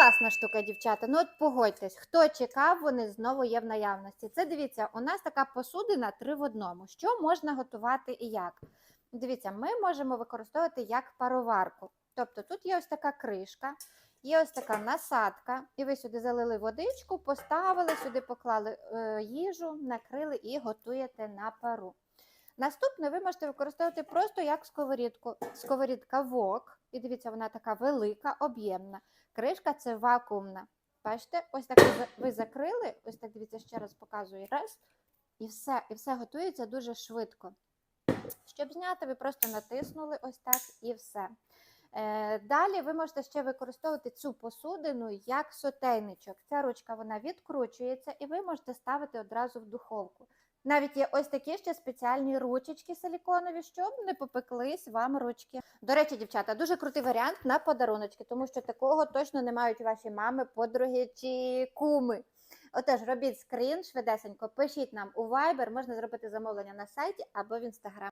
класна штука, дівчата. Ну от погодьтесь, хто чекав, вони знову є в наявності. Це дивіться, у нас така посудина три в одному. Що можна готувати і як? Дивіться, ми можемо використовувати як пароварку. Тобто тут є ось така кришка, є ось така насадка, і ви сюди залили водичку, поставили, сюди поклали е, їжу, накрили і готуєте на пару. Наступне ви можете використовувати просто як сковорідку. Сковорідка вок, і дивіться, вона така велика, об'ємна. Кришка це вакуумна. Бачите, ось так ви закрили, ось так дивіться, ще раз показую. Раз, і все, і все готується дуже швидко. Щоб зняти, ви просто натиснули ось так і все. Е, Далі ви можете ще використовувати цю посудину як сотейничок. Ця ручка вона відкручується, і ви можете ставити одразу в духовку. Навіть є ось такі ще спеціальні ручечки силіконові, щоб не попеклись вам ручки. До речі, дівчата, дуже крутий варіант на подаруночки, тому що такого точно не мають ваші мами, подруги чи куми. Отож, робіть скрін швидесенько, пишіть нам у Viber, можна зробити замовлення на сайті або в Instagram.